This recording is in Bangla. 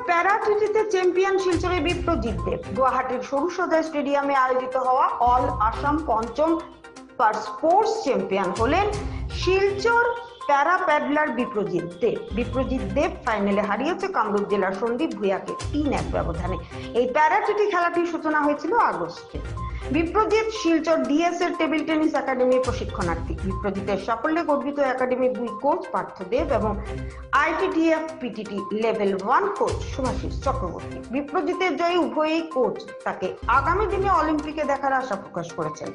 অল ইন্ডিয়া প্যারা টুটিতে চ্যাম্পিয়ন শিলচরে বিপ্রজিৎ দেব। গুয়াহাটির সরুসদয় স্টেডিয়ামে আয়োজিত হওয়া অল আসাম পঞ্চম পার স্পোর্টস চ্যাম্পিয়ন হলেন শিলচর প্যারা প্যাডলার বিপ্রজিৎ দেব। বিপ্রজিৎ দেব ফাইনালে হারিয়েছে কামরূপ জেলার সন্দীপ ভূয়াকে তিন এক ব্যবধানে। এই প্যারাট্রিটি খেলাটির সূচনা হয়েছিল আগস্টে। বিপ্রজিৎ শিলচর ডিএস এর টেবিল টেনিস একাডেমির প্রশিক্ষণার্থী। বিপ্রজিতের সাফল্যে গর্বিত একাডেমি দুই কোচ পার্থ দেব এবং ITDF PTT level one coach Subhasis Chakraborty. বিপ্রজিতের জয়ী উভয়ই কোচ তাকে আগামী দিনে অলিম্পিকে দেখার আশা প্রকাশ করেছেন।